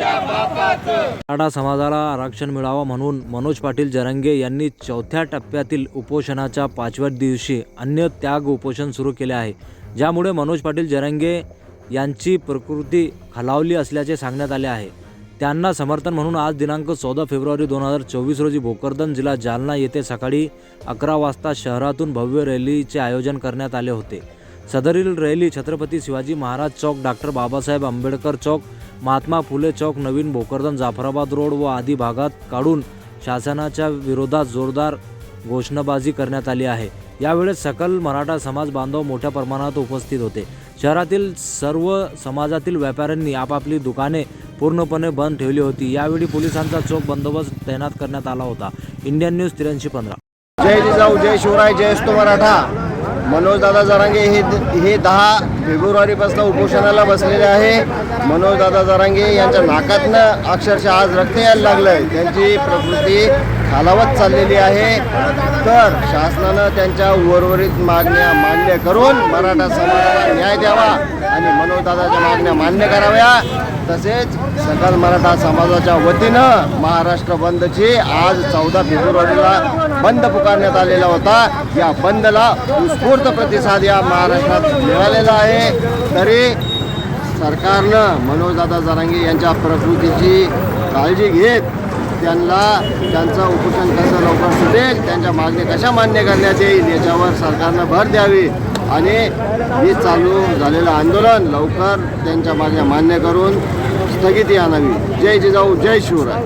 मराठा समाजाला आरक्षण मिळावं म्हणून मनोज पाटील जरंगे यांनी चौथ्या टप्प्यातील उपोषणाच्या पाचव्या दिवशी अन्य त्याग उपोषण सुरू केले आहे. ज्यामुळे मनोज पाटील जरंगे यांची प्रकृती खालावली असल्याचे सांगण्यात आले आहे. त्यांना समर्थन म्हणून आज दिनांक चौदा फेब्रुवारी दोन हजार चोवीस रोजी भोकरदन जिल्हा जालना येथे सकाळी अकरा वाजता शहरातून भव्य रॅलीचे आयोजन करण्यात आले होते. सदरील रॅली छत्रपती शिवाजी महाराज चौक डॉक्टर बाबासाहेब आंबेडकर चौक महात्मा फुले चौक नवीन भोकरदन जाफराबाद रोड व आदी भागात काढून शासनाच्या विरोधात जोरदार घोषणाबाजी करण्यात आली आहे. यावेळेस सकल मराठा समाज बांधव मोठ्या प्रमाणात उपस्थित होते. शहरातील सर्व समाजातील व्यापाऱ्यांनी आपापली दुकाने पूर्णपणे बंद ठेवली होती. यावेळी पोलिसांचा चोख बंदोबस्त तैनात करण्यात आला होता. इंडियन न्यूज त्र्याऐंशी पंधरा. जय जिजाऊ जय शिवराय जय मराठा मनोजदादा जरांगे हे हे दहा फेब्रुवारीपासून उपोषणाला बसलेले आहे. मनोजदादा जरांगे यांच्या नाकातनं अक्षरशः आज रक्त यायला लागलंय. त्यांची प्रकृती खालावत चाललेली आहे. तर शासनानं त्यांच्या उर्वरित मागण्या मान्य करून मराठा समाजाला न्याय द्यावा आणि मनोजदादाच्या मागण्या मान्य कराव्या. तसेच सकल मराठा समाजाच्या वतीनं महाराष्ट्र बंदची आज चौदा फेब्रुवारीला बंद पुकारण्यात आलेला होता. या बंदला उत्स्फूर्त प्रतिसाद या महाराष्ट्रात मिळालेला आहे. तरी सरकारनं मनोजदादा जरांगे यांच्या प्रकृतीची काळजी घेत त्यांना त्यांचं उपोषण कसं लवकर सुटेल त्यांच्या मागणी कशा मान्य करण्यात येईल याच्यावर सरकारनं भर द्यावी. आणि हे चालू झालेलं आंदोलन लवकर त्यांच्या मागण्या मान्य करून स्थगिती आणावी. जय जिजाऊ जय शिवराय.